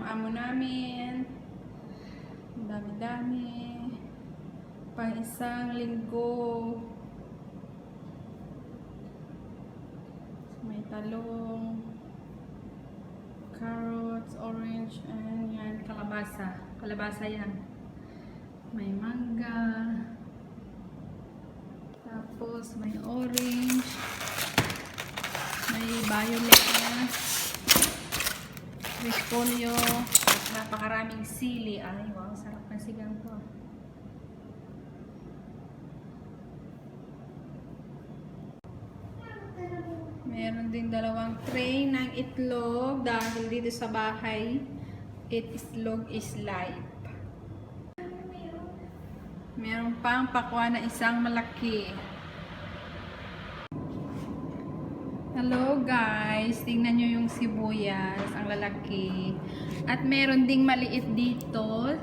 Yung amo namin. Dami-dami. Pang isang linggo. May talong, carrots, orange, and yan, kalabasa. Kalabasa yan. May mangga. Tapos may orange. May violet na. Repolyo. At napakaraming sili. Ay, wow, sarap ng sigang to. Meron din dalawang tray ng itlog dahil dito sa bahay, it itlog is life. Meron pang pakwa na isang malaki. Hello guys, tingnan nyo yung sibuyas, ang lalaki. At meron ding maliit dito,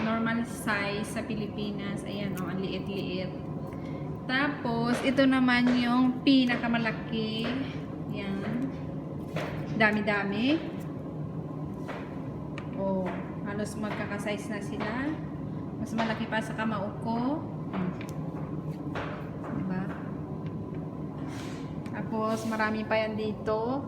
normal size sa Pilipinas. Ayan o, ang liit-liit. Tapos, ito naman yung pinakamalaki. Yan. Dami-dami. Oh, halos magkakasize na sila. Mas malaki pa sa kamao ko. Tapos, marami pa yan dito.